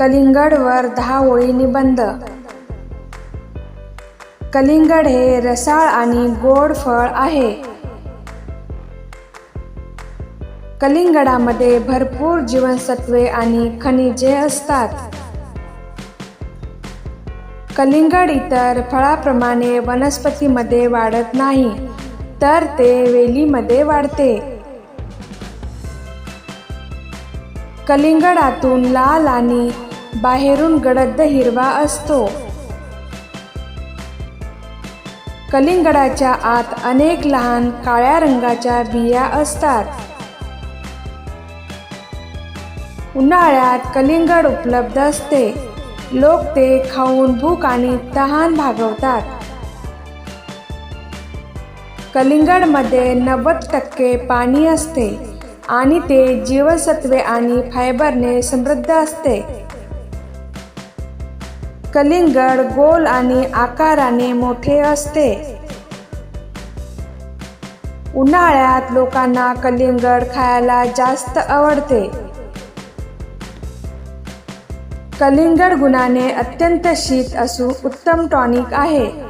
कलिंगडवर दहा ओळी निबंध कलिंगड हे रसाळ आणि गोड फळ आहे. कलिंगडामध्ये भरपूर जीवनसत्वे आणि खनिजे असतात. कलिंगड इतर फळाप्रमाणे वनस्पतीमध्ये वाढत नाही तर ते वेलीमध्ये वाढते. कलिंगडातून लाल आणि बाहेरून गडद हिरवा असतो. कलिंगडाच्या आत अनेक लहान काळ्या रंगाच्या बिया असतात. उन्हाळ्यात कलिंगड उपलब्ध असते. लोक ते खाऊन भूक आणि तहान भागवतात. कलिंगडमध्ये नव्वद टक्के पाणी असते आणि ते जीवनसत्वे आणि फायबरने समृद्ध असते. कलिंगड गोल आणि आकाराने मोठे असते. उन्हाळ्यात लोकांना कलिंगड खायला जास्त आवडते. कलिंगड गुणाने अत्यंत शीत असून उत्तम टॉनिक आहे.